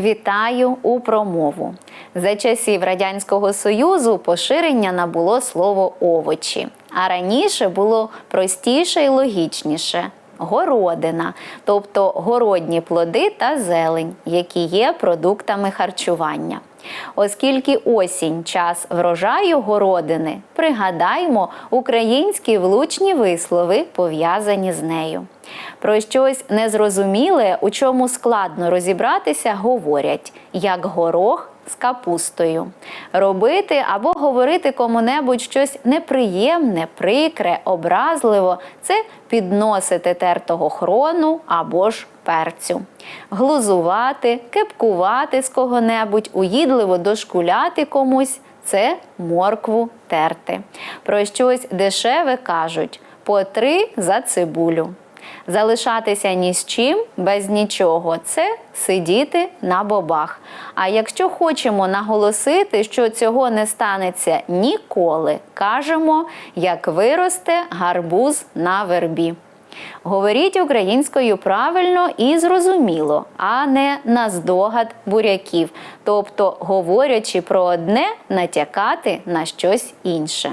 Вітаю у промову. За часів Радянського Союзу поширення набуло слово овочі, а раніше було простіше і логічніше. Городина, тобто городні плоди та зелень, які є продуктами харчування. Оскільки осінь час врожаю городини, пригадаймо українські влучні вислови, пов'язані з нею. Про щось незрозуміле, у чому складно розібратися, говорять як горох з капустою. Робити або говорити кому-небудь щось неприємне, прикре, образливо це підносити тертого хрону або ж перцю. Глузувати, кепкувати з кого-небудь, уїдливо дошкуляти комусь це моркву терти. Про щось дешеве кажуть по три за цибулю. Залишатися ні з чим, без нічого це сидіти на бобах. А якщо хочемо наголосити, що цього не станеться ніколи, кажемо, як виросте гарбуз на вербі. Говоріть українською правильно і зрозуміло, а не на здогад буряків, тобто, говорячи про одне, натякати на щось інше.